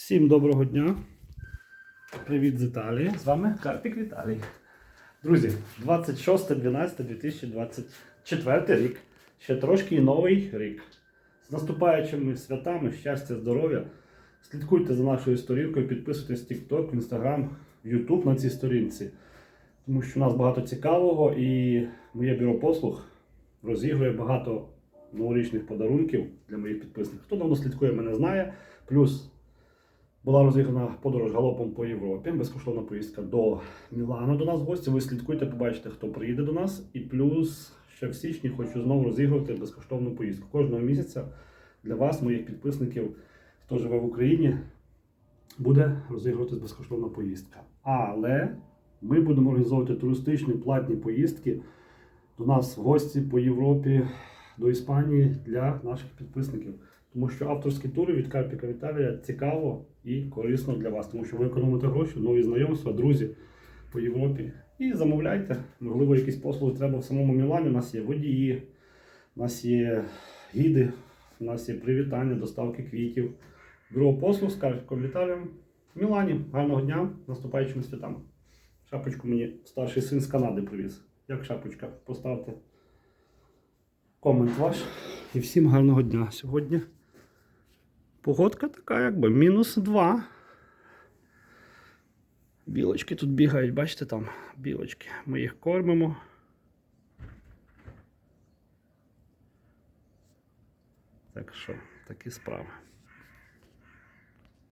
Всім доброго дня. Привіт з Італії. З вами Карпік Віталій. Друзі, 26.12.2024 рік. Ще трошки і новий рік. З наступаючими святами, щастя, здоров'я. Слідкуйте за нашою сторінкою, підписуйтесь в TikTok, в Instagram, YouTube на цій сторінці. Тому що у нас багато цікавого і моє бюро послуг розігрує багато новорічних подарунків для моїх підписників. Хто давно слідкує, мене знає. Плюс була розіграна подорож галопом по Європі, безкоштовна поїздка до Мілану до нас в гості. Ви слідкуйте, побачите, хто приїде до нас. І плюс ще в січні хочу знову розігрувати безкоштовну поїздку. Кожного місяця для вас, моїх підписників, хто живе в Україні, буде розігруватись безкоштовна поїздка. Але ми будемо організовувати туристичні платні поїздки до нас в гості по Європі, до Іспанії для наших підписників. Тому що авторські тури від Карпіка Віталія цікаво і корисно для вас, тому що ви економите гроші, нові знайомства, друзі по Європі. І замовляйте. Можливо, якісь послуги треба в самому Мілані. У нас є водії, у нас є гіди, у нас є привітання, доставки квітів. Бюро послуг з Карпіком Віталієм в Мілані. Гарного дня, наступаючими святами. Шапочку мені старший син з Канади привіз. Як шапочка? Поставте комент ваш. І всім гарного дня сьогодні. Погодка така, якби мінус 2. Білочки тут бігають, бачите там білочки. Ми їх кормимо. Так що, такі справи.